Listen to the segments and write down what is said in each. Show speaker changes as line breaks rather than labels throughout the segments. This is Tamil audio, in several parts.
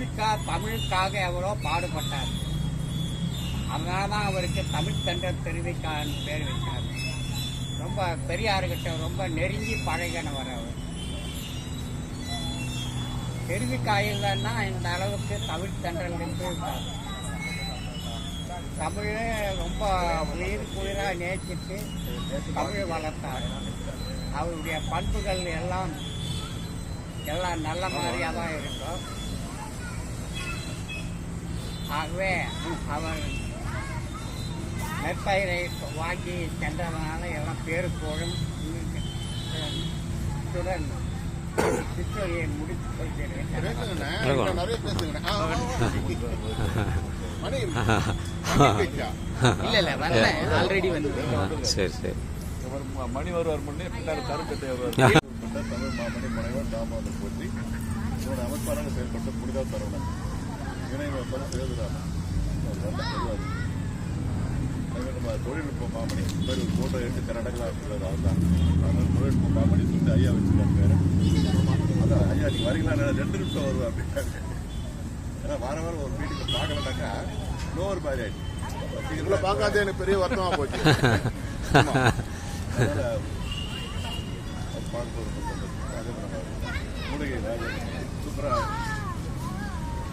கல்விக்காக தமிழுக்காக எவ்வளோ பாடுபட்டார் அதனால தான் அவருக்கு தண்டர் தெரிவிக்கான்னு பேர் வைத்தார் ரொம்ப பெரியார்கிட்ட ரொம்ப நெருங்கி பழகினவர் அவர் தெரிவிக்காயில்லைன்னா இந்த அளவுக்கு தமிழ்த்தன்றல் இருந்திருக்கார் தமிழே ரொம்ப உயிர் குளிராக நேச்சிட்டு தமிழ் வளர்த்தார் அவருடைய பண்புகள் எல்லாம் எல்லாம் நல்ல மாதிரியாக தான் இருக்கும் ஆகவே அவர் நெற்பயிரை வாங்கி சென்றதனால எல்லாம் பேரு புகழும் சித்தொழியை முடித்து கொள்கிறேன்
சரி சரி மணி வருவார் முன்னே பின்னால் கருக்கட்டை வருவார் தமிழ் மாமணி முனைவர் தாமோதர் போற்றி ஒரு அமைப்பாளர் செயல்பட்ட புனிதா தருணம் இணையமைப்பது சேர்ந்துடாங்க நம்ம தொழில்நுட்ப மாமணி பேர் போட்டோ எடுத்து கர்நாடகா இருக்கிறது அவர் தான் அதனால தொழில்நுட்ப மாமணி ஐயா வச்சுருக்காங்க பேர் ஐயா நீங்கள் ரெண்டு நிமிஷம் வருவேன் ஏன்னா வார வாரம் ஒரு மீட்டிங்கில் பார்க்கலனாக்கா இன்னொரு மாதிரி ஆயிடுச்சு இதுல பார்க்காதே எனக்கு பெரிய வருத்தமாக போச்சு பார்க்க மூலிகை சூப்பராக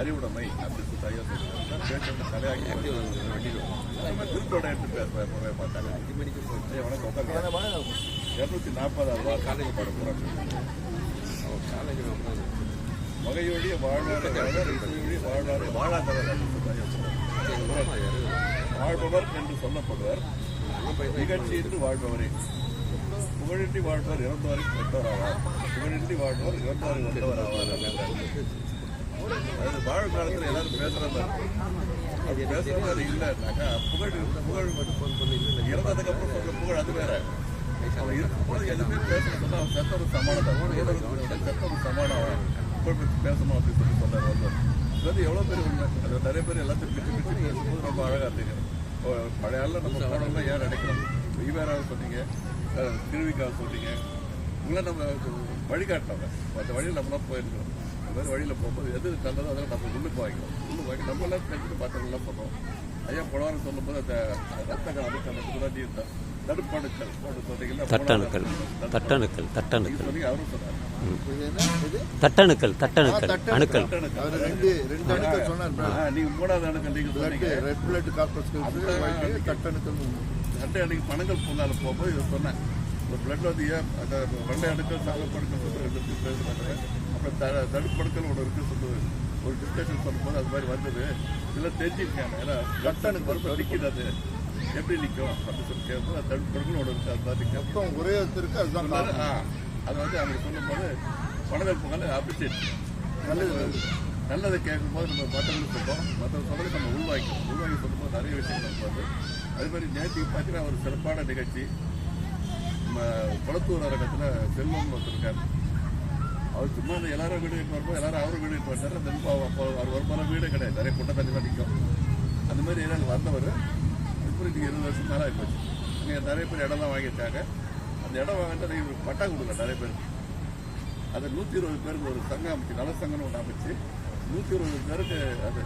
அறிவுடைமை அப்படின்னு சொல்லிட்டு தலையாக்கி திருப்போட எடுத்து பார்த்தாங்க வணக்கம் உட்காந்து இரநூத்தி நாற்பதாவது ரூபா காலேஜ் பாட போகிறாங்க காலேஜ் வகையொழிய வாழ்வாளர் இசையொழி வாழ்வாளர் வாழாதவர் வாழ்பவர் என்று சொல்லப்படுவர் நிகழ்ச்சி என்று வாழ்பவரே புகழின்றி வாழ்வார் இறந்தவரை பெற்றவர் ஆவார் புகழின்றி வாழ்பவர் இறந்தவரை வந்தவர் ஆவார் அதாவது வாழ் காலத்தில் எல்லாரும் பேசுகிற மாதிரி அப்படி பேசுகிற மாதிரி இல்லைன்னாக்கா புகழ் புகழ் மட்டும் இறந்ததுக்கப்புறம் புகழ் அது வேற அவன் இருக்கும்போது எதுவுமே பேசணும்னா அவன் செத்த ஒரு சமாளம் செத்த ஒரு சமாளம் புகழ் பற்றி பேசணும் அப்படின்னு சொல்லி சொன்னார் வந்து இது வந்து எவ்வளோ பேர் உண்மை அது நிறைய பேர் எல்லாத்தையும் பிரித்து பிரித்து பேசும்போது ரொம்ப அழகாக தெரியும் பழைய ஆளில் நம்ம போனோம்னா யார் அடைக்கலாம் ஈவேராவை சொன்னீங்க திருவிக்காவை சொன்னீங்க உங்களை நம்ம வழிகாட்டினவங்க அந்த வழியில் நம்மளாம் போயிருக்கிறோம் வேறு வழியில் போகும்போது எது நல்லதோ அதெல்லாம் நம்ம முன்னுக்கு வாங்கிக்கணும் முன்னுக்கு வாங்கி நம்ம எல்லாம் தைக்கிட்டு பார்த்தவங்களாம் பண்ணோம் ஐயா புடவாரம் சொல்லும்போது அந்த ரத்த கலந்துக்கு முன்னாடி இருந்த தடுப்பணுக்கள் தட்டணுக்கள் தட்டணுக்கள் தட்டணுக்கள் அவரும் சொன்னார் தட்டணுக்கள் தட்டணுக்கள் அணுக்கள் ரெண்டு ரெண்டு அணுக்கள் சொன்னார் நீங்க மூணாவது அணுக்கள் நீங்க சொன்னீங்க ரெட் பிளட் கார்பஸ்கள் தட்டணுக்கள் தட்டை அன்னைக்கு பணங்கள் போனாலும் போகும்போது இதை சொன்னேன் ஒரு பிளட் வந்து ஏன் அந்த வெள்ளை அணுக்கள் சாகப்படுக்கள் ரெண்டு பேசுறாங்க தடுப்பு படுக்கல் ஒன்று இருக்குன்னு சொல்லுது ஒரு டிஸ்கஷன் சொல்லும்போது அது மாதிரி வந்தது இதெல்லாம் தெரிஞ்சுருக்காங்க ஏன்னா கட்டனுக்கு பருப்பு அடிக்குது அது எப்படி நிற்கும் அப்படின்னு சொல்லி கேட்போம் அது தடுப்பு படுக்கல் ஒன்று இருக்குது அது பார்த்து கேட்போம் ஒரே ஒருத்தருக்கு அதுதான் அது வந்து அவங்களுக்கு சொல்லும்போது பணவெப்பங்களை அப்ரிசியேட் நல்லது நல்லதை கேட்கும்போது நம்ம மற்றவர்கள் சொல்கிறோம் மற்றவங்க சொல்கிறது நம்ம உள்வாங்கிக்கிறோம் உள்வாங்கி சொல்லும்போது நிறைய விஷயங்கள் பார்த்து அதே மாதிரி நேற்று பார்த்தீங்கன்னா ஒரு சிறப்பான நிகழ்ச்சி நம்ம குளத்தூர் அரங்கத்தில் செல்வம் ஒருத்தருக்கார் அவர் ಸುಮ್ಮನೆ ಒಂದು ಎಲ್ಲರೂ வீடு ಇಟ್ ಮಾಡ್ಬೋದು ಎಲ್ಲರೂ ಅವರು ವೀಡಿಯೋ ಇಟ್ ಮಾಡ್ತಾರೆ ಅದನ್ನು ಅವ್ರು வருமான வீடே கிடையாது நிறைய கொட்டை தண்ணி தான் நிற்கும் அந்த மாதிரி ஏரியாவில் வந்தவர் இப்போ இருபது வருஷம் மேலே ஆகிப்போச்சு நீங்கள் நிறைய பேர் இடம் இடம்லாம் வாங்கியிருக்காங்க அந்த இடம் வாங்கிட்டு இவருக்கு பட்டா கொடுங்க நிறைய பேர் அது நூற்றி இருபது பேருக்கு ஒரு சங்கம் அமைச்சு நல்ல சங்கம்னு ஒன்று அமைச்சு நூற்றி இருபது பேருக்கு அது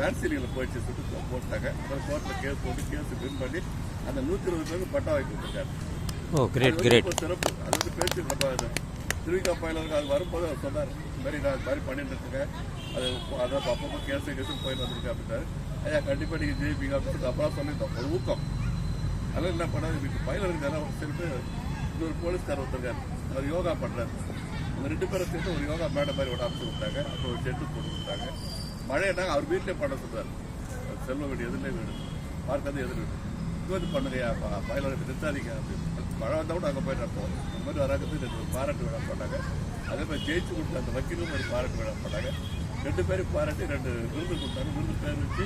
லேண்ட் சீலிங்கில் போயிடுச்சு சுட்டு போட்டாங்க அப்புறம் கோர்ட்டில் கேஸ் போட்டு கேஸ் வின் பண்ணி அந்த நூற்றி இருபது பேருக்கு பட்டா வாங்கி கொடுத்துருக்காரு ஓ கிரேட் கிரேட் சிறப்பு அது வந்து பேச்சு நம்ம திருவிக்கா பயிலுக்கு அது வரும்போது அவர் சொன்னார் இந்த மாதிரி நான் இது மாதிரி பண்ணிட்டு இருக்கேன் அது அதை அப்பப்போ கேசு கேசு போயிட்டு வந்திருக்கேன் அப்படின்னாரு ஐயா கண்டிப்பாக நீங்கள் ஜெயிப்பீங்க அப்படின்னு அப்புறம் சொல்லியிருந்தோம் ஒரு ஊக்கம் அதெல்லாம் என்ன பண்ணார் வீட்டு பயில இருக்கிறாரு அவர் சேர்த்து இன்னொரு போலீஸ்கார் ஒருத்தருக்கார் அவர் யோகா பண்ணுறாரு அவங்க ரெண்டு பேரும் சேர்த்து ஒரு யோகா மேடம் மாதிரி ஒன்று அமைச்சு விட்டாங்க அப்புறம் ஒரு செட்டு போட்டு விட்டாங்க மழையினா அவர் வீட்டிலே பண்ண சொல்கிறார் செல்வ வீடு எதிரிலே வீடு பார்க்கறது எதிர் வீடு இது வந்து பண்ணுறியா பயிலருக்கு நிறுத்தாதீங்க அப்படின்னு மழை வந்தால் கூட அங்கே போய் நடப்போம் அந்த மாதிரி வராங்கிறது ரெண்டு பாராட்டு விழா போட்டாங்க அதே மாதிரி ஜெயிச்சு கொடுத்த அந்த வக்கீலும் ஒரு பாராட்டு விழா போட்டாங்க ரெண்டு பேரும் பாராட்டி ரெண்டு விருது கொடுத்தாங்க விருது பேர் வச்சு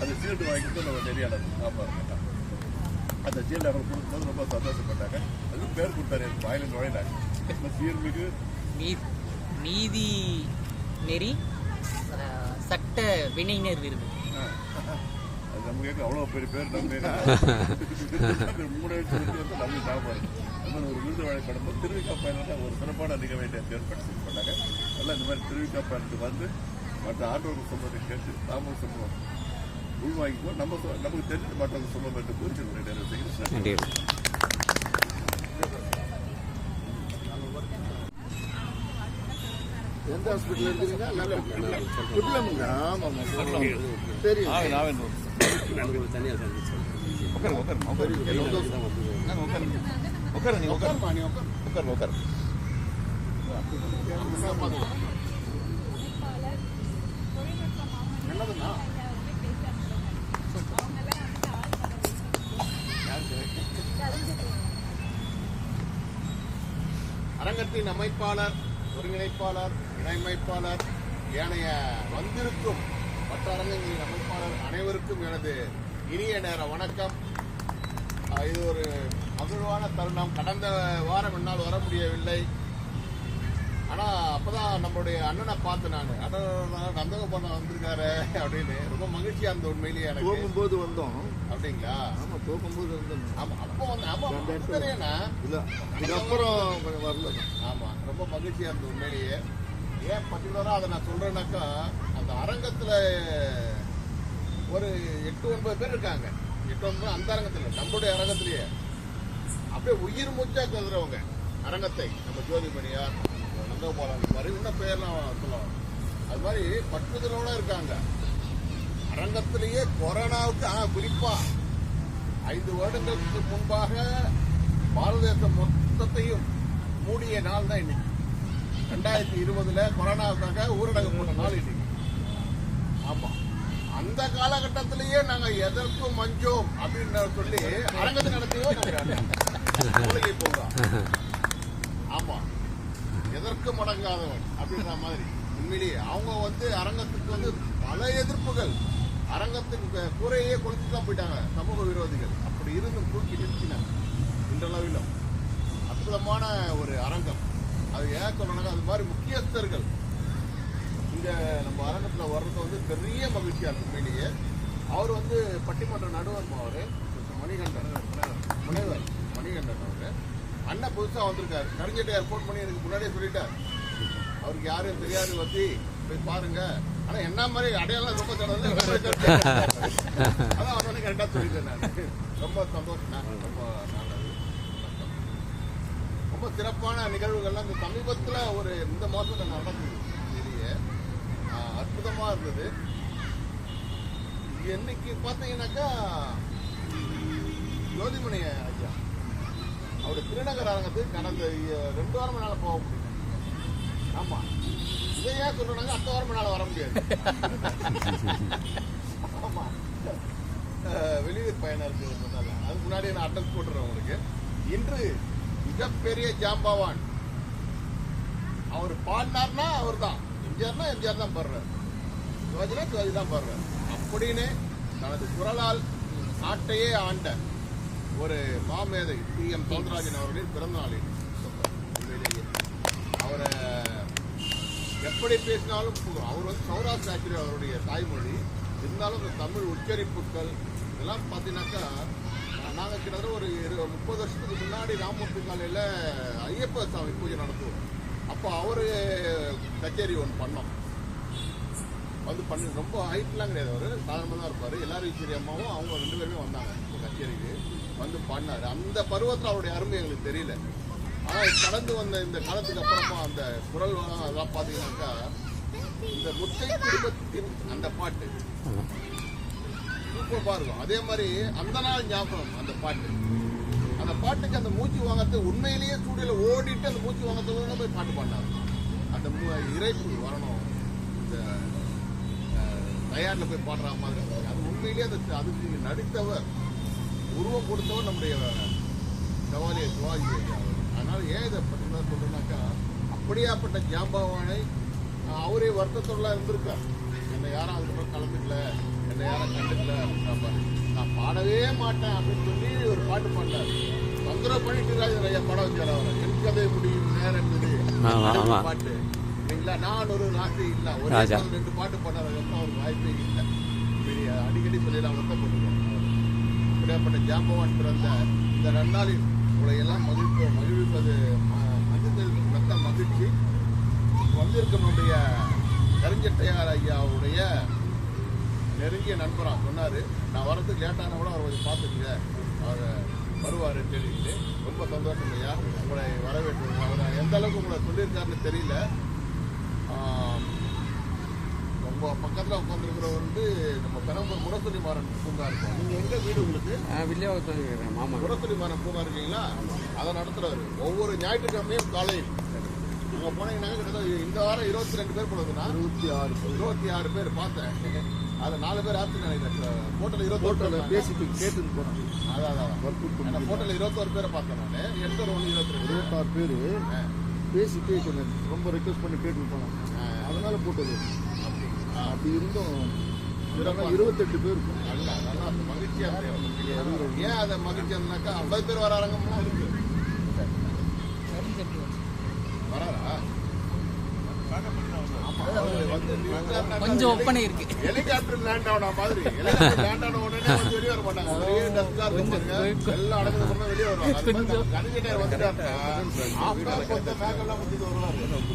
அந்த சீல்டு வாங்கிட்டு நம்ம நிறைய ஞாபகம் மாட்டாங்க அந்த சீல்டு அவங்க கொடுக்கும்போது ரொம்ப சந்தோஷப்பட்டாங்க அதுவும் பேர் கொடுத்தாரு வாயில நுழையினாங்க சீர்மிகு நீதி நெறி சட்ட வினைஞர் விருது நம்ம கேட்க அவ்வளோ பெரிய பேர் நம்ம மூணு வருஷம் நம்ம சாப்பாடு நம்ம ஒரு விருது வழங்கப்படும் போது திருவிக்கா பயணம் ஒரு சிறப்பான நிகழ்வை ஏற்படுத்தி பண்ணாங்க எல்லாம் இந்த மாதிரி திருவிக்கா பயணத்துக்கு வந்து மற்ற ஆண்டோர்கள் சொல்றதை கேட்டு நாமும் சொல்லுவோம் உள்வாங்கிக்கோ நம்ம நமக்கு தெரிஞ்சு மற்றவங்க சொல்லுவோம் என்று புரிஞ்சுக்கிறேன் நிறைய செய்கிறேன் எந்த ஹாஸ்பிட்டல் இருக்கிறீங்க தெரியும் அரங்கத்தின் அமைப்பாளர் ஒருங்கிணைப்பாளர் இணையமைப்பாளர் ஏனைய வந்திருக்கும் மற்ற அரங்கங்களின் அமைப்பு அனைவருக்கும் எனது இனிய நேர வணக்கம் இது ஒரு அகழ்வான தருணம் கடந்த வாரம் என்னால் வர முடியவில்லை ஆனால் அப்போதான் நம்முடைய நம்மளுடைய அண்ணனை பார்த்து நான் அண்ணன் கந்தக பண்ண வந்திருக்காரு அப்படின்னு ரொம்ப மகிழ்ச்சியா இருந்த உண்மையிலேயே எனக்கு போகும்போது வந்தோம் அப்படிங்களா ஆமாம் போகும்போது வந்தோம் ஆமாம் அப்போ வந்து ஆமாம் தெரியண்ணா இல்லை அதுக்கப்புறம் வரல ஆமாம் ரொம்ப மகிழ்ச்சியா இருந்த உண்மையிலேயே ஏன் பர்டிகுலராக அதை நான் சொல்கிறேன்னாக்கா அந்த அரங்கத்தில் ஒரு எட்டு ஒன்பது பேர் இருக்காங்க எட்டு ஒன்பது அந்த அரங்கத்தில் நம்மளுடைய அரங்கத்திலேயே அப்படியே உயிர் மூச்சா தந்துடுறவங்க அரங்கத்தை நம்ம ஜோதிமணியார் நந்தகோபாலன் மாதிரி இன்னும் பேர்லாம் சொல்லுவோம் அது மாதிரி பட்டுதலோட இருக்காங்க அரங்கத்திலேயே கொரோனாவுக்கு ஆனா குறிப்பா ஐந்து வருடங்களுக்கு முன்பாக பாரதேசம் மொத்தத்தையும் மூடிய நாள் தான் இன்னைக்கு ரெண்டாயிரத்தி இருபதுல கொரோனாவுக்காக ஊரடங்கு போட்ட நாள் இன்னைக்கு ஆமா அந்த காலகட்டத்திலேயே நாங்க எதற்கும் மஞ்சோம் அப்படின்னு சொல்லி அரங்கத்தை நடத்தியோ ஆமா எதற்கு மடங்காதவன் அப்படின்ற மாதிரி உண்மையிலேயே அவங்க வந்து அரங்கத்துக்கு வந்து பல எதிர்ப்புகள் அரங்கத்துக்கு கூரையே கொடுத்துதான் தான் போயிட்டாங்க சமூக விரோதிகள் அப்படி இருந்தும் தூக்கி நிறுத்தினாங்க இன்றளவிலும் அற்புதமான ஒரு அரங்கம் அது ஏன் சொல்லணும்னா அது மாதிரி முக்கியஸ்தர்கள் இங்கே நம்ம அரங்கத்தில் வர்றது வந்து பெரிய மகிழ்ச்சியாக இருக்கும் உண்மையிலேயே அவர் வந்து பட்டிமன்ற நடுவர் அவர் மணிகண்டன் முனைவர் மணிகண்டன் அவர் அண்ணன் புதுசாக வந்திருக்காரு கலைஞர் ஃபோன் பண்ணி எனக்கு முன்னாடியே சொல்லிட்டார் அவருக்கு யாரும் தெரியாது வச்சு போய் பாருங்க ஆனால் என்ன மாதிரி அடையாளம் ரொம்ப சொன்னது அதான் அவர் வந்து கரெக்டாக சொல்லிட்டேன் ரொம்ப சந்தோஷம் ரொம்ப நல்லது ரொம்ப சிறப்பான நிகழ்வுகள்லாம் இந்த சமீபத்தில் ஒரு இந்த மாதம் நடந்தது அற்புதமாக இருந்தது என்னைக்கு பார்த்தீங்கன்னாக்கா ஜோதிமணி ஐயா அவர் திருநகர் அரங்கத்து கடந்த ரெண்டு வாரம் என்னால் போக முடியும் ஆமா இதையே சொல்றாங்க அத்த வாரம் என்னால் வர முடியாது ஆமா வெளியூர் பயனர்கள் இருக்கு அதுக்கு முன்னாடி நான் அட்ரஸ் போட்டுறேன் உங்களுக்கு இன்று மிகப்பெரிய ஜாம்பவான் அவர் பாடினார்னா அவர் தான் எம்ஜிஆர்னா எம்ஜிஆர் தான் பாடுறாரு சிவாஜினா சிவாஜி தான் பாடுறாரு அப்படின்னு தனது குரலால் நாட்டையே ஆண்ட ஒரு மாமேதை டி எம் சௌந்தரராஜன் அவர்களின் பிறந்த நாளில் அவரை எப்படி பேசினாலும் அவர் வந்து சௌராஷ்டிர ஆசிரியர் அவருடைய தாய்மொழி இருந்தாலும் இந்த தமிழ் உச்சரிப்புகள் இதெல்லாம் பார்த்தீங்கன்னாக்கா நாங்கள் கிட்டத்தட்ட ஒரு முப்பது வருஷத்துக்கு முன்னாடி ராமூர்த்தி காலையில் ஐயப்ப சாமி பூஜை நடத்துவோம் அப்போ அவர் கச்சேரி ஒன்று பண்ணோம் வந்து பண்ணி ரொம்ப ஹைட்லாம் கிடையாது அவர் சாதாரணமாக தான் இருப்பார் எல்லாரும் சரி அம்மாவும் அவங்க ரெண்டு பேருமே வந்தாங்க கச்சேரிக்கு வந்து பண்ணார் அந்த பருவத்தில் அவருடைய அருமை எங்களுக்கு தெரியல ஆனால் கடந்து வந்த இந்த காலத்துக்கு அப்புறமா அந்த குரல் அதெல்லாம் பார்த்தீங்கன்னாக்கா இந்த முத்தை குடும்பத்தின் அந்த பாட்டு சூப்பராக இருக்கும் அதே மாதிரி அந்த நாள் ஞாபகம் அந்த பாட்டு அந்த பாட்டுக்கு அந்த மூச்சு வாங்கறது உண்மையிலேயே ஸ்டூடியோவில் ஓடிட்டு அந்த மூச்சு வாங்கறதுல போய் பாட்டு பாடினார் அந்த இறைப்பு வரணும் இந்த தயாரில் போய் பாடுற மாதிரி அது உண்மையிலேயே அது அதுக்கு நடித்தவர் உருவம் கொடுத்தவர் நம்முடைய சவாலிய சிவாஜி அவர் அதனால் ஏன் இதை பற்றினா சொல்கிறேன்னாக்கா அப்படியாப்பட்ட ஜாம்பவானை அவரே வருத்தத்தோடலாம் இருந்திருக்கார் என்னை யாரும் அதுக்கப்புறம் கலந்துக்கல என்னை யாரும் கண்டுக்கல அப்படின்னாப்பாரு நான் பாடவே மாட்டேன் அப்படின்னு சொல்லி ஒரு பாட்டு பாடினார் தொந்தரவு பண்ணிட்டு ராஜன் நிறைய படம் வச்சார் அவரை என் கதை முடியும் நேரம் பாட்டு இல்லை நான் ஒரு ராசி இல்லை ஒரு ரெண்டு பாட்டு பண்ணதுக்கப்புறம் அவருக்கு வாய்ப்பே இல்லை பெரிய அடிக்கடி சொல்லியில் அவர்தான் அப்படியாப்பட்ட ஜாம்பவான் பிறந்த இந்த நன்னாளில் உலகெல்லாம் மகிழ்வு மகிழ்விப்பது மஞ்சத்தில் மத்த மகிழ்ச்சி வந்திருக்கனுடைய கருஞ்சட்டையார் ஐயாவுடைய நெருங்கிய நண்பராக சொன்னார் நான் வரதுக்கு லேட்டான கூட அவர் கொஞ்சம் பார்த்துக்கங்க அவர் வருவார் தெரிவித்து ரொம்ப சந்தோஷம் ஐயா உங்களை வரவேற்று அவர் எந்த அளவுக்கு உங்களை சொல்லியிருக்காருன்னு தெரியல நம்ம பக்கத்தில் வந்து நம்ம மாறன் பூங்கா இருக்கும் நீங்கள் வீடு உங்களுக்கு மாறன் பூங்கா இருக்கீங்களா அதை ஒவ்வொரு ஞாயிற்றுக்கிழமையும் காலையில் இந்த வாரம் இருபத்தி ரெண்டு பேர் இருபத்தி ஆறு இருபத்தி ஆறு பேர் பார்த்தேன் நாலு பேர் ஹோட்டலில் இருபத்தி ஹோட்டலில் பேசிட்டு அதான் அதான் ஒர்க் ஹோட்டலில் இருபத்தோரு பேரை பார்த்தேன் நான் ஒன்று இருபத்தி இருபத்தாறு பேர் பேசிட்டு ரொம்ப ரிக்வஸ்ட் பண்ணி கேட்டு அதனால போட்டது அப்படி இருந்தும் இருபத்தெட்டு பேர் மகிழ்ச்சியா ஏன் அதை மகிழ்ச்சியாக்கா ஐம்பது பேர் வராங்க வராரா கொஞ்சம் ஹெலிகாப்டர் லேண்ட் ஆன மாதிரி லேண்ட் ஆன உடனே வெளியே வர மாட்டாங்க ஒரே அடங்கு வெளியே வருவாங்க கொஞ்சம் கணிஜிட்டர் வந்துட்டாங்க ஆஃப்டர் கொஞ்சம் மேக்கெல்லாம் முடிச்சுட்டு வருவாங்க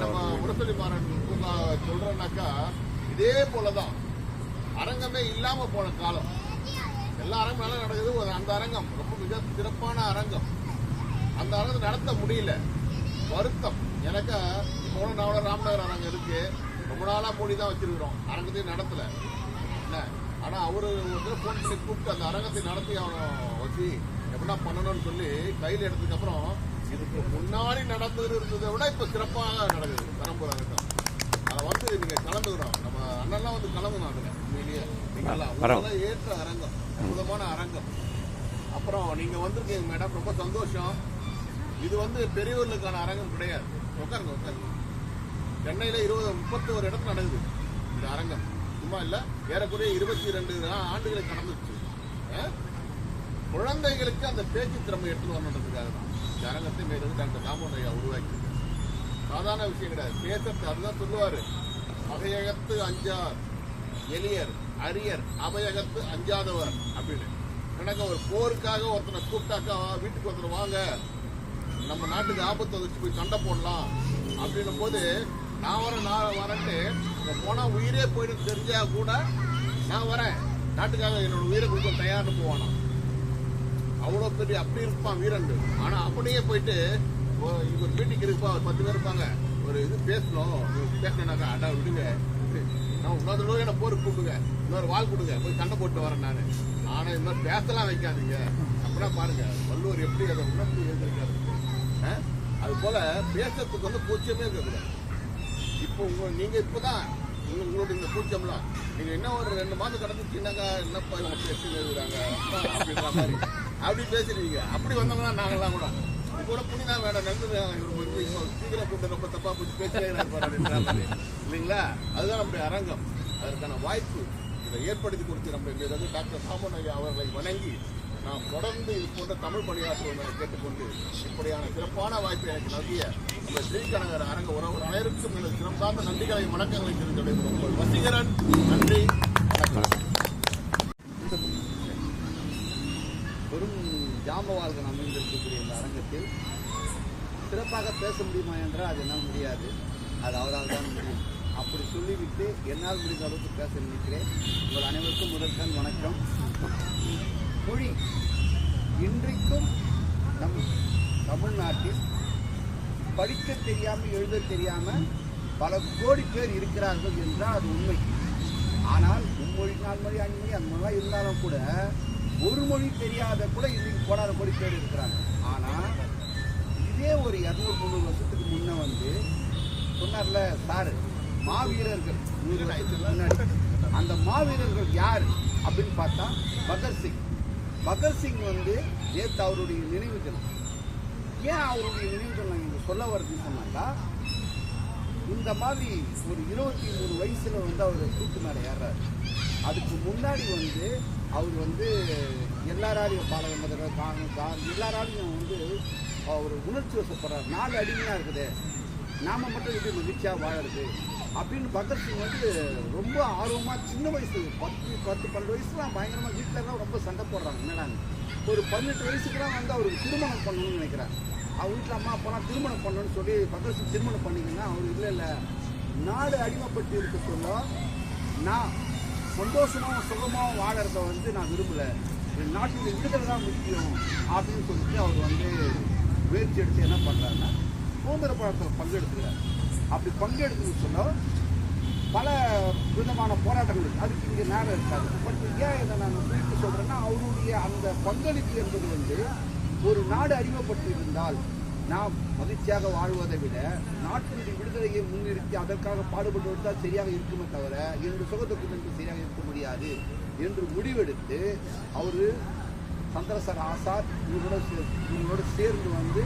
நம்ம முரசொலி மாறன் பூங்கா சொல்றோம்னாக்கா இதே போலதான் அரங்கமே இல்லாம போன காலம் எல்லா அரங்கம் நல்லா நடக்குது அந்த அரங்கம் ரொம்ப மிக சிறப்பான அரங்கம் அந்த அரங்கத்தை நடத்த முடியல வருத்தம் எனக்கு போன கூட நாவோட ராமநகர் அரங்கம் இருக்கு ரொம்ப நாளா மூடி தான் வச்சிருக்கிறோம் அரங்கத்தையும் நடத்தல என்ன ஆனா அவரு வந்து போன் பண்ணி கூப்பிட்டு அந்த அரங்கத்தை நடத்தி அவனை வச்சு எப்படின்னா பண்ணணும்னு சொல்லி கையில் எடுத்ததுக்கு அப்புறம் இதுக்கு முன்னாடி நடந்தது இருந்ததை விட இப்ப சிறப்பாக நடக்குது பெரம்பூர் அரங்கம் அதை வந்து நீங்க கலந்துக்கிறோம் நம்ம அண்ணன்லாம் வந்து கலந்துனோம் அதில் உண்மையிலேயே நீங்கள் ஏற்ற அரங்கம் அற்புதமான அரங்கம் அப்புறம் நீங்க வந்திருக்கீங்க மேடம் ரொம்ப சந்தோஷம் இது வந்து பெரியவர்களுக்கான அரங்கம் கிடையாது உட்காருங்க உட்காருங்க சென்னையில இருபது முப்பத்தி ஒரு இடத்துல நடக்குது இந்த அரங்கம் சும்மா இல்ல ஏறக்குறைய இருபத்தி ரெண்டு ஆண்டுகளை கடந்துச்சு குழந்தைகளுக்கு அந்த பேச்சு திறமை எடுத்து வரணுன்றதுக்காக தான் ஜனகத்தை மேலே வந்து டாக்டர் தாமோதர் சாதாரண விஷயம் கிடையாது பேசுறது அதுதான் சொல்லுவார் அகையகத்து அஞ்சார் எளியர் அரியர் அபயகத்து அஞ்சாதவர் அப்படின்னு எனக்கு ஒரு போருக்காக ஒருத்தனை கூப்பிட்டாக்கா வீட்டுக்கு ஒருத்தர் வாங்க நம்ம நாட்டுக்கு ஆபத்தை வச்சு போய் சண்டை போடலாம் அப்படின்னும் போது நான் வரேன் நான் வரேன்ட்டு போனால் உயிரே போயிடும் தெரிஞ்சா கூட நான் வரேன் நாட்டுக்காக என்னோட உயிரை கொடுக்க தயார்னு போவானா அவ்வளோ பெரிய அப்படி இருப்பான் வீரன்கள் ஆனால் அப்படியே போயிட்டு ஒரு மீட்டிங் இருப்பா ஒரு பத்து பேர் இருப்பாங்க ஒரு இது பேசணும் பேசணுனாக்கா அடா விடுங்க நான் இன்னொரு தடவை என்ன போருக்கு கூப்பிடுங்க இன்னொரு வாழ் கொடுங்க போய் சண்டை போட்டு வரேன் நான் ஆனால் இந்த மாதிரி பேசலாம் வைக்காதீங்க அப்படின்னா பாருங்க வள்ளுவர் எப்படி அதை உணர்ந்து எழுந்திருக்காரு அது போல பேசுறதுக்கு வந்து பூச்சியமே இருக்கக்கூடாது இப்போ உங்க நீங்க இப்போதான் உங்களோட இந்த பூச்சம்லாம் நீங்க என்ன ஒரு ரெண்டு மாதம் கடந்துச்சுன்னாக்கா என்னப்பா இவங்க பேசி எழுதுறாங்க அப்படின்ற மாதிரி அப்படி பேசுறீங்க அப்படி வந்தவங்க நாங்கெல்லாம் நாங்களாம் கூட கூட சீக்கிரம் அதுதான் நம்முடைய அரங்கம் அதற்கான வாய்ப்பு இதை ஏற்படுத்தி டாக்டர் வணங்கி தொடர்ந்து தமிழ் கேட்டுக்கொண்டு இப்படியான சிறப்பான எனக்கு அரங்க உறவு அனைவருக்கும் சிறப்பான நன்றிகளை வணக்கங்களை தெரிந்து வசீகரன் நன்றி ஜாம்பவாள்கள் அமைந்திருக்கக்கூடிய இந்த அரங்கத்தில் சிறப்பாக பேச முடியுமா என்றால் அது என்னால் முடியாது அது அவரால் தான் முடியும் அப்படி சொல்லிவிட்டு என்னால் முடிந்த அளவுக்கு பேச நினைக்கிறேன் உங்கள் அனைவருக்கும் முதற்கண் வணக்கம் மொழி இன்றைக்கும் நம் தமிழ்நாட்டில் படிக்க தெரியாமல் எழுத தெரியாமல் பல கோடி பேர் இருக்கிறார்கள் என்றால் அது உண்மை ஆனால் மும்மொழி நான்மொழி அன்மொழி அந்த மாதிரிலாம் இருந்தாலும் கூட ஒரு மொழி தெரியாத கூட இன்னைக்கு கோடாத கோடி பேர் இருக்கிறாங்க ஆனால் இதே ஒரு இரநூறு முந்நூறு வருஷத்துக்கு முன்னே வந்து சொன்னார்ல சாரு மாவீரர்கள் முன்னாடி அந்த மாவீரர்கள் யார் அப்படின்னு பார்த்தா பகத்சிங் பகத்சிங் வந்து நேற்று அவருடைய நினைவு தினம் ஏன் அவருடைய நினைவு தினம் இங்கே சொல்ல வருதுன்னு சொன்னாக்கா இந்த மாதிரி ஒரு இருபத்தி மூணு வயசில் வந்து அவர் தூக்கு மேலே ஏறாரு அதுக்கு முன்னாடி வந்து அவர் வந்து எல்லாராலையும் பாலகம்பதர் காரணம் எல்லாராலையும் வந்து அவர் உணர்ச்சி வசப்படுறார் நாலு அடிமையாக இருக்குது நாம் மட்டும் இது மகிழ்ச்சியாக வாழறது அப்படின்னு பகத்சிங் வந்து ரொம்ப ஆர்வமாக சின்ன வயசு பத்து பத்து பன்னெண்டு வயசுலாம் பயங்கரமாக வீட்டில் தான் ரொம்ப சண்டை போடுறாங்க என்னடாங்க ஒரு பதினெட்டு வயசுக்குலாம் வந்து அவருக்கு திருமணம் பண்ணணும்னு நினைக்கிறேன் அவர் வீட்டில் அம்மா அப்போலாம் திருமணம் பண்ணணும்னு சொல்லி பகத்சிங் திருமணம் பண்ணிங்கன்னா அவர் இல்லை இல்லை நாடு அடிமைப்பட்டு இருக்க சொல்ல நான் சந்தோஷமாகவும் சுகமாகவும் வாழறத வந்து நான் விரும்பலை என் நாட்டில் இருக்கிறது தான் முக்கியம் அப்படின்னு சொல்லிட்டு அவர் வந்து முயற்சி எடுத்து என்ன பண்ணுறாருன்னா சுதந்திர போராட்டத்தில் பங்கெடுத்துக்கிறார் அப்படி பங்கெடுத்துன்னு சொன்னால் பல விதமான போராட்டங்கள் அதுக்கு இங்கே நேரம் இருக்காது பட் ஏன் இதை நான் குறிப்பிட்டு சொல்கிறேன்னா அவருடைய அந்த பங்களிப்பு என்பது வந்து ஒரு நாடு இருந்தால் நாம் மகிழ்ச்சியாக வாழ்வதை விட நாட்டினுடைய விடுதலையை முன்னிறுத்தி அதற்காக பாடுபட்டு வந்தால் சரியாக இருக்குமே தவிர என்னுடைய சுகத்துக்கு என்று சரியாக இருக்க முடியாது என்று முடிவெடுத்து அவர் சந்திரசர் ஆசாத் இவங்களோட இவங்களோட சேர்ந்து வந்து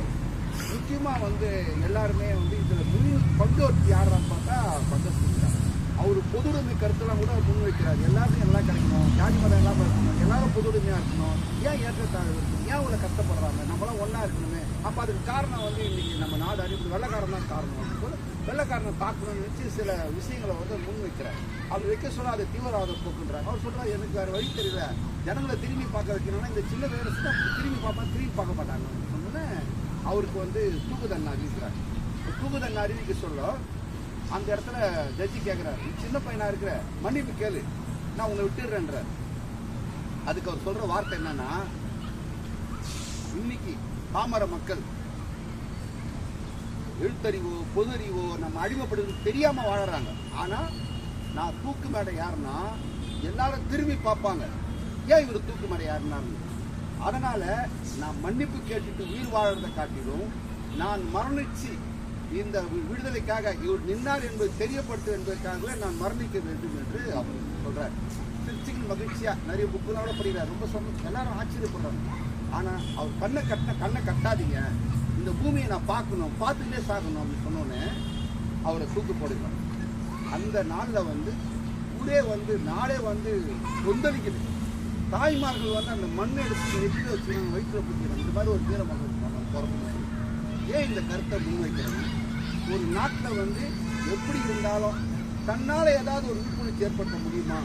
முக்கியமாக வந்து எல்லாருமே வந்து இதில் முன் பங்கோற்றி யாரெல்லாம் பார்த்தா பங்கோற்றிருக்கிறார் அவர் பொதுவுடைமை கருத்தெல்லாம் கூட முன்வைக்கிறார் எல்லாருமே எல்லாம் கிடைக்கணும் ஜாதி மதம் எல்லாம் இருக்கணும் எல்லாரும் பொதுவுடைமையாக இருக்கணும் ஏன் ஏற்றத்தாழ்வு இருக்கணும் ஏன் உங்களை கஷ்டப்படுறாங்க நம்மளாம் ஒன்றா இருக்கணுமே அப்போ அதுக்கு காரணம் வந்து இன்றைக்கி நம்ம நாடு அறிவு வெள்ளக்காரன் தான் காரணம் போது வெள்ளக்காரனை தாக்கணும்னு நினச்சி சில விஷயங்களை வந்து முன் வைக்கிறேன் அவர் வைக்க சொன்னால் அது தீவிரவாத போக்குன்றாங்க அவர் சொல்கிறார் எனக்கு வேறு வழி தெரியல ஜனங்களை திரும்பி பார்க்க வைக்கணும்னா இந்த சின்ன வைரஸ் தான் திரும்பி பார்ப்பா திரும்பி பார்க்க மாட்டாங்க சொன்னோன்னே அவருக்கு வந்து தூக்குதண்ணை அறிவிக்கிறாங்க தூக்குதண்ணை அறிவிக்க சொல்ல அந்த இடத்துல ஜட்ஜி கேட்குறாரு சின்ன பையனாக இருக்கிற மன்னிப்பு கேளு நான் உங்களை விட்டுடுறேன்ற அதுக்கு அவர் சொல்கிற வார்த்தை என்னன்னா இன்னைக்கு பாமர மக்கள் எழுத்தறிவோ பொது அறிவோ நம்ம அடிமைப்படுறது தெரியாம வாழறாங்க ஆனா நான் தூக்கு மேடை யாருன்னா எல்லாரும் திரும்பி பார்ப்பாங்க ஏன் இவர் தூக்கு மேடை யாருன்னா அதனால நான் மன்னிப்பு கேட்டுட்டு உயிர் வாழறதை காட்டிலும் நான் மரணிச்சு இந்த விடுதலைக்காக இவர் நின்றார் என்பது தெரியப்பட்டு என்பதற்காகவே நான் மரணிக்க வேண்டும் என்று அவர் சொல்றார் திருச்சிக்கு மகிழ்ச்சியா நிறைய புக்குலாம் கூட படிக்கிறார் ரொம்ப சொன்ன எல்லாரும் ஆச்சரியப்படுறாங்க ஆனால் அவர் கண்ணை கட்டின கண்ணை கட்டாதீங்க இந்த பூமியை நான் பார்க்கணும் பார்த்துட்டே சாகணும் அப்படின்னு சொன்னோன்னே அவரை தூக்கு போடுகிறார் அந்த நாளில் வந்து ஊரே வந்து நாளே வந்து கொந்தளிக்குது தாய்மார்கள் வந்து அந்த மண்ணை எடுத்து எடுத்து வச்சுருக்காங்க வயிற்றுல பிடிக்கிறாங்க இந்த மாதிரி ஒரு வீர மகள் பிறக்கணும் ஏன் இந்த கருத்தை முன்வைக்கிறது ஒரு நாட்டில் வந்து எப்படி இருந்தாலும் தன்னால் ஏதாவது ஒரு விழிப்புணர்ச்சி ஏற்படுத்த முடியுமா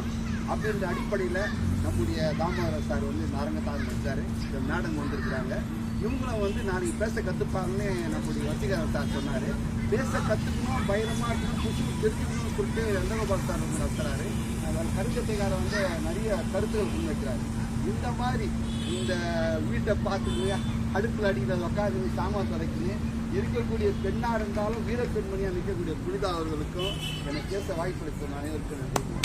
அப்படின்ற அடிப்படையில் நம்முடைய தாமோதர சார் வந்து நாரங்கத்தான் வச்சார் இந்த மேடம் வந்திருக்கிறாங்க இவங்களும் வந்து நாளைக்கு பேச கற்றுப்பாங்கன்னு நம்முடைய வசீகரன் சார் சொன்னார் பேச கற்றுக்கணும் பயிரமாக இருக்கணும் புஷு தெரிஞ்சுக்கணும்னு சொல்லிட்டு ரெண்டகோபால் சார் வந்து நடத்துகிறாரு அவர் கருங்கத்தைக்கார வந்து நிறைய கருத்துக்கள் முன்வைக்கிறார் இந்த மாதிரி இந்த வீட்டை பார்த்துங்க அடுப்பில் அடிக்கிறத உட்காந்து சாமான் துடைக்குன்னு இருக்கக்கூடிய பெண்ணாக இருந்தாலும் வீரப்பெண்மணியாக நிற்கக்கூடிய புனிதா அவர்களுக்கும் எனக்கு பேச வாய்ப்பு அளிக்கும் அனைவருக்கும் நன்றி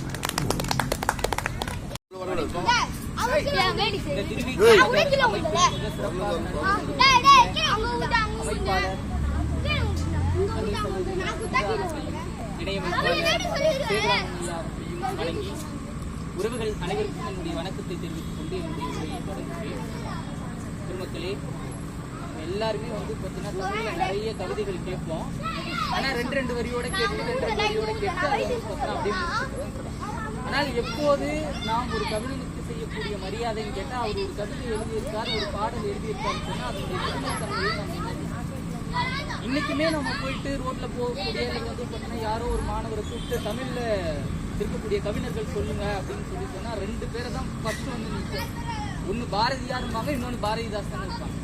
உறவுகள் அனைவருக்கும் வணக்கத்தை தெரிவித்துக் கொண்டு என்னுடைய உரையை தொடங்குகிறேன் பெருமக்களே எல்லாருமே வந்து பார்த்தீங்கன்னா தமிழ்ல நிறைய கவிதைகள் கேட்போம் ஆனா ரெண்டு ரெண்டு வரியோட கேட்டு ரெண்டு ரெண்டு வரியோட கேட்டு அப்படின்னு அப்படியே ஆனால் எப்போது நாம் ஒரு கவிஞனுக்கு செய்யக்கூடிய மரியாதைன்னு கேட்டால் அவர் ஒரு கவிதை எழுதியிருக்கார் ஒரு பாடல் எழுதியிருக்காருன்னு சொன்னால் அதனுடைய கவிதைத்தன்மையை இன்னைக்குமே நம்ம போயிட்டு ரோட்ல போகக்கூடிய வந்து பார்த்தீங்கன்னா யாரோ ஒரு மாணவரை கூப்பிட்டு தமிழ்ல இருக்கக்கூடிய கவிஞர்கள் சொல்லுங்க அப்படின்னு சொல்லி சொன்னா ரெண்டு பேரை தான் ஃபர்ஸ்ட் வந்து நிற்கும் ஒன்று பாரதியாரும்பாங்க இன்னொன்று பாரதிதாசன் இருப்பாங்க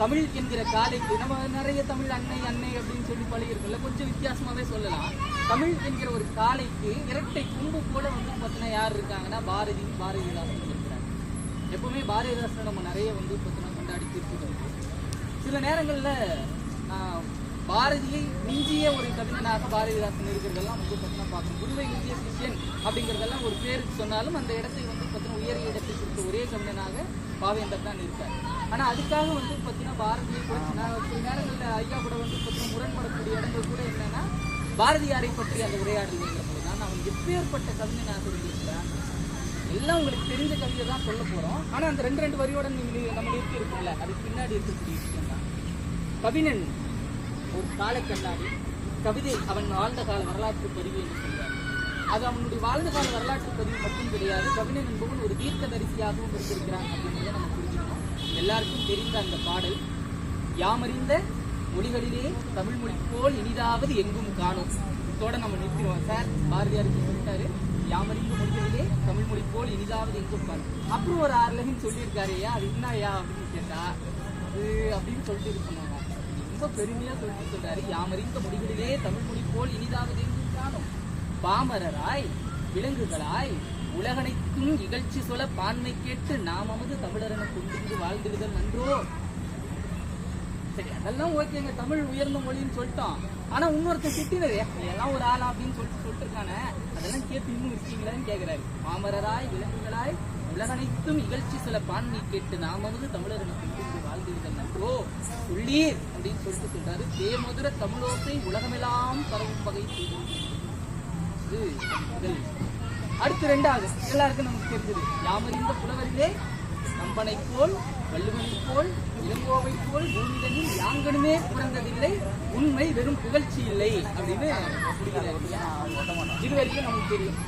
தமிழ் என்கிற காலைக்கு நம்ம நிறைய தமிழ் அன்னை அன்னை அப்படின்னு சொல்லி பழகிருக்குல்ல கொஞ்சம் வித்தியாசமாவே சொல்லலாம் தமிழ் என்கிற ஒரு காலைக்கு இரட்டை கும்பு போல வந்து பார்த்தீங்கன்னா யார் இருக்காங்கன்னா பாரதி பாரதிதாசன் இருக்கிறாங்க எப்பவுமே பாரதிதாசனை நம்ம நிறைய வந்து பார்த்தீங்கன்னா கொண்டாடி தீர்த்துக்கிறோம் சில நேரங்களில் பாரதியை மிஞ்சிய ஒரு கவிஞனாக பாரதிதாசன் இருக்கிறதெல்லாம் வந்து பார்த்தீங்கன்னா பார்க்கணும் குருவை இந்திய சிஷியன் அப்படிங்கிறதெல்லாம் ஒரு பேருக்கு சொன்னாலும் அந்த இடத்தை வந்து பார்த்தீங்கன்னா உயரிய இடத்தை கொடுத்த ஒரே கவிஞனாக பாவேந்தர் தான் இருக்கார் ஆனால் அதுக்காக வந்து பார்த்தீங்கன்னா பாரதியை கூட சில நேரங்களில் ஐயா கூட வந்து பார்த்தீங்கன்னா முரண்படக்கூடிய இடங்கள் கூட என்னன்னா பாரதியாரை பற்றி அந்த உரையாடுதுங்கிறப்போ தான் அவன் எப்பேற்பட்ட கவிஞனாக இருந்திருக்கிறான் எல்லாம் உங்களுக்கு தெரிஞ்ச கவிதை தான் சொல்ல போகிறோம் ஆனால் அந்த ரெண்டு ரெண்டு வரியோட நீங்கள் நம்ம நிறுத்தி இருக்கோம்ல அதுக்கு பின்னாடி இருக்கக்கூடிய விஷயம் தான் கவிஞன் ஒரு காலக்கண்ணாடி கவிதை அவன் வாழ்ந்த கால வரலாற்று பதிவு என்று சொல்கிறார் அது அவனுடைய வாழ்ந்த கால வரலாற்று பதிவு மட்டும் கிடையாது கவிஞன் என்பவன் ஒரு தீர்க்க தரிசியாகவும் இருந்திருக்கிறான் அப்படின்றத நம்ம புரிஞ்சுக்கணும் எல்லாருக்கும் தெரிந்த அந்த பாடல் யாமறிந்த மொழிகளிலே தமிழ் மொழி போல் இனிதாவது எங்கும் காணும் இதோட நம்ம நிறுத்திடுவோம் சார் பாரதியாருக்கு சொல்லிட்டாரு யாமறிந்த மொழிகளிலே தமிழ் மொழி போல் இனிதாவது எங்கும் காணும் அப்புறம் ஒரு ஆறு லகம் சொல்லியிருக்காரு ஐயா அது என்ன ஐயா அப்படின்னு கேட்டா அது அப்படின்னு சொல்லிட்டு இருக்கணும் ரொம்ப பெருமையா சொல்லிட்டு சொல்றாரு யாமறிந்த மொழிகளிலே தமிழ் மொழி போல் இனிதாவது பாமரராய் விலங்குகளாய் உலகனைக்கும் இகழ்ச்சி சொல பான்மை கேட்டு நாமவது தமிழரனை கொண்டு வாழ்ந்துடுதல் நன்றோ சரி அதெல்லாம் ஓகேங்க தமிழ் உயர்ந்த மொழின்னு சொல்லிட்டோம் ஆனா இன்னொருத்தர் திட்டினது எல்லாம் ஒரு ஆளா அப்படின்னு சொல்லிட்டு சொல்லிட்டு அதெல்லாம் கேட்டு இன்னும் இருக்கீங்களான்னு கேட்கிறாரு பாமரராய் விலங்குகளாய் உலகனைத்தும் இகழ்ச்சி சில பான்மை கேட்டு நாமது தமிழர்களுக்கு கொண்டு வாழ்ந்துடுதல் நன்றோ உள்ளீர் அப்படின்னு சொல்லிட்டு சொல்றாரு தேமதுர தமிழோசை உலகமெல்லாம் பரவும் வகை செய்து வந்து முதல் அடுத்து ரெண்டாவது எல்லாருக்கும் நமக்கு தெரிஞ்சது இந்த புலவரிலே கம்பனை போல் வள்ளுவனை போல் இளங்கோவை போல் பூமிதனில் யாங்கனுமே பிறந்ததில்லை உண்மை வெறும் புகழ்ச்சி இல்லை அப்படின்னு இது வரைக்கும் நமக்கு தெரியும்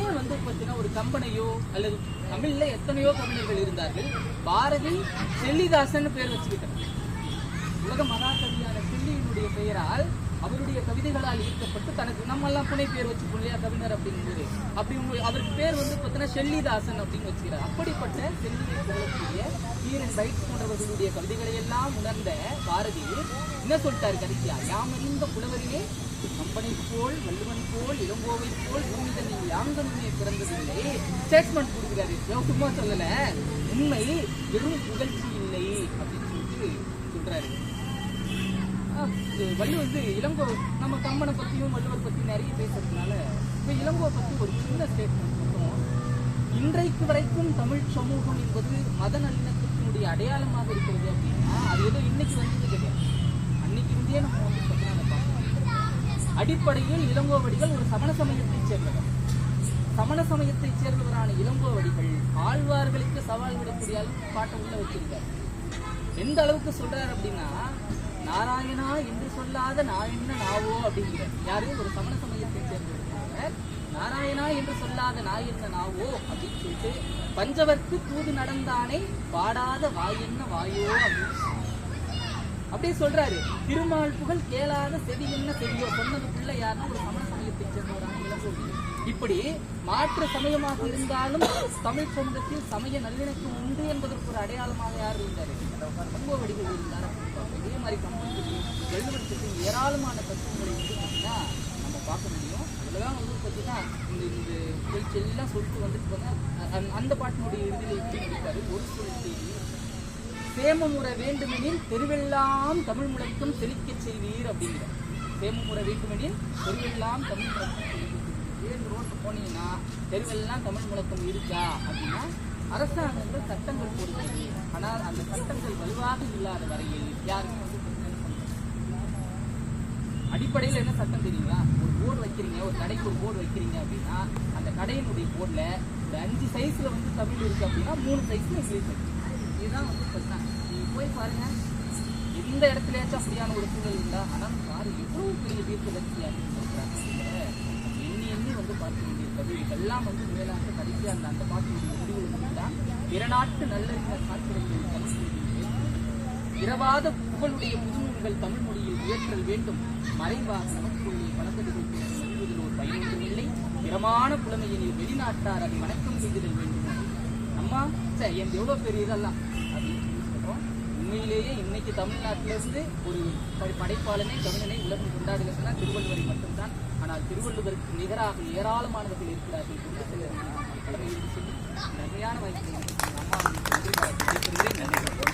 ஏன் வந்து பார்த்தீங்கன்னா ஒரு கம்பனையோ அல்லது தமிழ்ல எத்தனையோ கவிஞர்கள் இருந்தார்கள் பாரதி செல்லிதாசன் பேர் வச்சுக்கிட்டார் உலக மகாகவியான செல்லியினுடைய பெயரால் அவருடைய கவிதைகளால் ஈர்க்கப்பட்டு தனக்கு நம்ம எல்லாம் புனை பேர் வச்சு இல்லையா கவிஞர் அப்படிங்கிறது அப்படி உங்களுக்கு அவருக்கு பேர் வந்து பார்த்தீங்கன்னா செல்லிதாசன் அப்படின்னு வச்சுக்கிறார் அப்படிப்பட்ட செல்லியை சொல்லக்கூடிய ஈரன் சைட் போன்றவர்களுடைய கவிதைகளை எல்லாம் உணர்ந்த பாரதி என்ன சொல்லிட்டாரு கதைக்கியா யாமறிந்த புலவரிலே கம்பனை போல் வள்ளுவன் போல் இளங்கோவை போல் பூமி தன்னை யாங்கனுமே பிறந்ததில்லை ஸ்டேட்மெண்ட் கொடுக்குறாரு சும்மா சொல்லலை உண்மை வெறும் புகழ்ச்சி இல்லை அப்படின்னு சொல்லிட்டு சொல்றாரு வள்ளுவர் வந்து இளங்கோ நம்ம கம்பனை பற்றியும் வள்ளுவர் பற்றி நிறைய பேசுறதுனால இப்போ இளங்கோ பற்றி ஒரு சின்ன ஸ்டேட்மெண்ட் மட்டும் இன்றைக்கு வரைக்கும் தமிழ் சமூகம் என்பது மத நல்லிணக்கத்தினுடைய அடையாளமாக இருக்கிறது அப்படின்னா அது ஏதோ இன்னைக்கு வந்தது கிடையாது அன்னைக்கு இருந்தே நம்ம வந்து பார்த்தோம் அடிப்படையில் இளங்கோவடிகள் ஒரு சமண சமயத்தை சேர்ந்தவர் சமண சமயத்தை சேர்ந்தவரான இளங்கோவடிகள் ஆழ்வார்களுக்கு சவால் விடக்கூடிய அளவுக்கு பாட்டை உள்ள வச்சிருக்காரு எந்த அளவுக்கு சொல்றாரு அப்படின்னா நாராயணா என்று சொல்லாத நான் என்ன நாவோ அப்படிங்கிற யாரு ஒரு சமண சமயத்தை சேர்ந்திருக்காங்க நாராயணா என்று சொல்லாத நான் என்ன நாவோ அப்படின்னு சொல்லிட்டு பஞ்சவர்க்கு தூது நடந்தானே பாடாத வாயென்ன வாயோ அப்படின்னு அப்படியே சொல்றாரு திருமால் புகழ் கேளாத செவி என்ன செவியோ சொன்னதுக்குள்ள யாருன்னா ஒரு சமண சமயத்தை சேர்ந்தவரான இப்படி மாற்று சமயமாக இருந்தாலும் தமிழ் சொந்தத்தில் சமய நல்லிணக்கம் உண்டு என்பதற்கு ஒரு அடையாளமாக யார் இருந்தார் வடிவில் இருந்தார் மாதிரி கம்பெனி வள்ளுவத்துக்கு ஏராளமான தத்துவங்களை வந்து பார்த்தீங்கன்னா நம்ம பார்க்க முடியும் இதெல்லாம் வந்து பார்த்தீங்கன்னா இந்த இந்த எல்லாம் சொல்லிட்டு வந்துட்டு பார்த்தீங்கன்னா அந்த பாட்டினுடைய இறுதியில் எப்படி இருக்காரு ஒரு சொல்லி சேமமுறை வேண்டுமெனில் தெருவெல்லாம் தமிழ் முழக்கம் செழிக்க செய்வீர் அப்படிங்கிற சேமமுறை வேண்டுமெனில் தெருவெல்லாம் தமிழ் முழக்கம் செழிக்க ரோட்டு போனீங்கன்னா தெருவெல்லாம் தமிழ் முழக்கம் இருக்கா அப்படின்னா அரசாங்கங்கள் சட்டங்கள் போடுகிறது ஆனால் அந்த சட்டங்கள் வலுவாக இல்லாத வரையில் யாருக்கும் அடிப்படையில் என்ன சட்டம் தெரியுங்களா ஒரு போர்டு வைக்கிறீங்க ஒரு கடைக்கு ஒரு போர்டு வைக்கிறீங்க அப்படின்னா அந்த கடையினுடைய போர்டில் ஒரு அஞ்சு சைஸில் வந்து தமிழ் இருக்குது அப்படின்னா மூணு சைஸில் இங்கிலீஷ் இருக்குது இதுதான் வந்து பிரச்சனை நீங்கள் போய் பாருங்கள் எந்த இடத்துலயாச்சும் அப்படியான ஒரு சூழல் இருந்தா ஆனால் பாரு எவ்வளோ பெரிய தீர்க்கதரிசியாக சொல்கிறாங்க எண்ணி எண்ணி வந்து பார்க்க வேண்டிய இதெல்லாம் வந்து மேலாக கடைசி அந்த அந்த பாட்டினுடைய முடிவுகள் தான் பிறநாட்டு நல்ல காத்திருக்கிற பிறவாத புகழுடைய புது எங்கள் தமிழ் மொழியில் இயற்றல் வேண்டும் மறைவா நமக்குள்ளே வளர்ந்தது செல்வதில் ஒரு பயணம் இல்லை திறமான புலமையினில் வெளிநாட்டார் அதை வணக்கம் செய்திடல் வேண்டும் அம்மா சார் என் எவ்வளோ பெரிய இதெல்லாம் அப்படின்னு உண்மையிலேயே இன்னைக்கு தமிழ்நாட்டிலிருந்து ஒரு படைப்பாளனை கவிஞனை உலகம் கொண்டாடுங்க திருவள்ளுவரை மட்டும்தான் ஆனால் திருவள்ளுவருக்கு நிகராக ஏராளமானவர்கள் இருக்கிறார்கள் கொண்டு சொல்லி நன்மையான வாய்ப்பு அம்மா நன்றி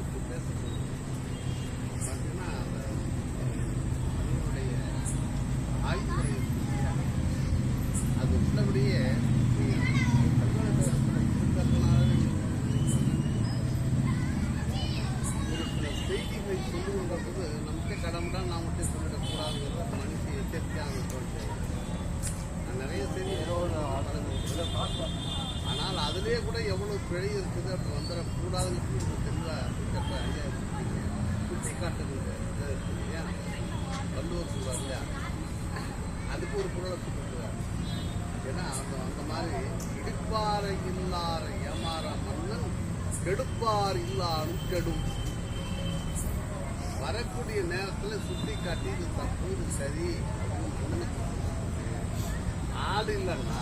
அப்படி இல்லைன்னா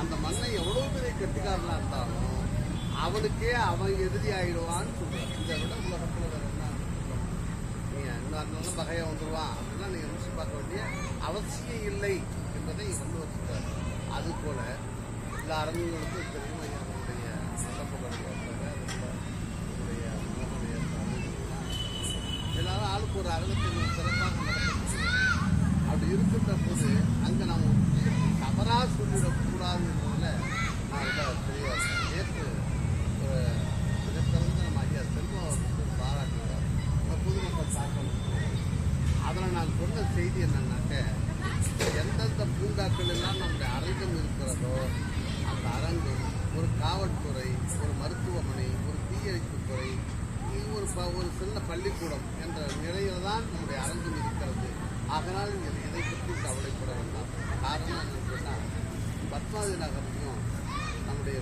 அந்த மண்ணை எவ்வளவு பெரிய கட்டிக்காரனாக இருந்தாலும் அவனுக்கே அவன் எதிரி ஆயிடுவான்னு சொல்லுவான் இதை விட உலகத்தில் வேறு என்ன நீங்கள் இன்னொரு பகையை வந்துடுவான் அப்படின்னா நீ யோசிச்சு பார்க்க வேண்டிய அவசியம் இல்லை என்பதை கொண்டு வச்சுட்டார் அது போல எல்லா அரங்குகளுக்கும் தெரியும் அவனுடைய சிறப்புகளுடைய எல்லாரும் ஆளுக்கு ஒரு அரங்கத்தை சிறப்பாக நடக்கிறது அப்படி இருக்கின்ற போது அங்கே நம்ம தவறா சொல்லிடக்கூடாது போல நான் இதை தெளிவாக நேற்று நம்ம ஐயா செல்வம் பாராட்டுகிறார் பொதுமக்கள் தாக்கம் அதில் நான் சொன்ன செய்தி என்னன்னாக்க எந்தெந்த பூங்காக்கள் எல்லாம் நம்முடைய அரங்கம் இருக்கிறதோ அந்த அரங்கு ஒரு காவல்துறை ஒரு மருத்துவமனை ஒரு தீயணைப்புத்துறை ஒரு ஒரு சின்ன பள்ளிக்கூடம் என்ற நிலையில் தான் நம்முடைய அரங்கம் இருக்கிறது அதனால் நீங்கள் எதை பற்றி கவலைப்பட வேண்டாம் காரணம் என்னன்னா பத்மாவதி நகரையும் நம்முடைய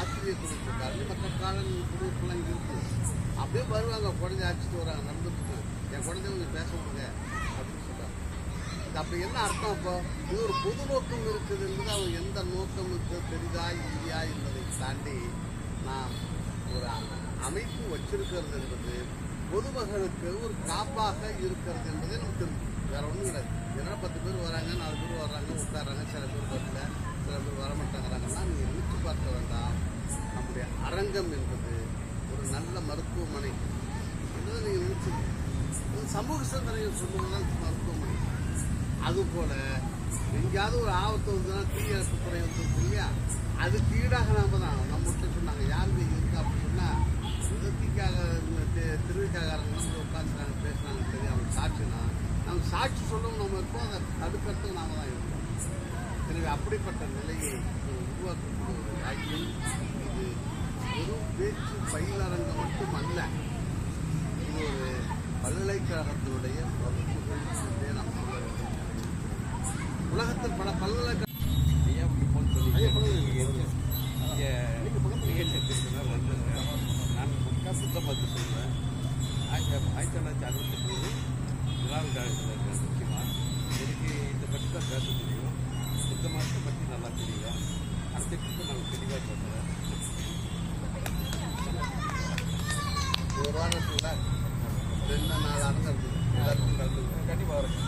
ஆசிரியர் குடிப்பு காரணம் மற்ற காலன் குடிப்புலாம் இங்கே இருக்குது அப்படியே வருவாங்க குழந்தை அடிச்சுட்டு வராங்க நடந்துட்டு என் குழந்தை கொஞ்சம் பேச முடியுங்க அப்படின்னு சொல்கிறாங்க இது அப்போ என்ன அர்த்தம் அப்போ இது ஒரு பொது நோக்கம் இருக்குது என்பது அவங்க எந்த நோக்கம் இருக்குது பெரிதா இல்லையா என்பதை தாண்டி நாம் ஒரு அமைப்பு வச்சிருக்கிறது என்பது பொதுமக்களுக்கு ஒரு காப்பாக இருக்கிறது என்பதை நம்ம தெரிஞ்சு வேறு ஒன்றும் கிடையாது ஏன்னா பத்து பேர் வராங்க நாலு பேர் வர்றாங்க உட்காடுறாங்க சில பேர் வரல சில பேர் வரமாட்டாங்கிறாங்கன்னா நீங்கள் நினைத்து பார்க்க வேண்டாம் நம்முடைய அரங்கம் என்பது ஒரு நல்ல மருத்துவமனை என்பதை நீங்கள் நினைச்சு சமூக சிந்தனைகள் சொல்லுவதுதான் மருத்துவமனை அதுபோல் எங்கேயாவது ஒரு ஆபத்து வந்ததுன்னா தீயணைப்பு துறை வந்து இல்லையா அதுக்கு ஈடாக நாம் தான் நம்ம சாட்சி சொல்லும் நம்ம இருக்கோம் அதை தடுக்கிறதுக்கு நாம தான் இருக்கோம் எனவே அப்படிப்பட்ட நிலையை உருவாக்கக்கூடிய ஒரு ஆகியும் இது ஒரு பேச்சு பயிலரங்கம் மட்டும் அல்ல இது ஒரு பல்கலைக்கழகத்தினுடைய வகுப்புகள் நாம் சொல்ல உலகத்தில் பல பல்கலைக்கழக நான் முக்காசத்தை பார்த்து சொல்லுவேன் ஆயிரத்தி தொள்ளாயிரத்தி அறுபத்தி நல்லா இருக்காங்க முக்கியமாக எனக்கு இதை பற்றி தான் பேச தெரியும் இந்த மாதத்தை பற்றி நல்லா தெரியல அடுத்த கிட்ட நான் தெளிவாக பேசுகிறேன் ஒரு வாரத்தில் ரெண்டு நாள் அனுசரிச்சு எல்லாருக்கும் கலந்து கண்டிப்பாக வரேன்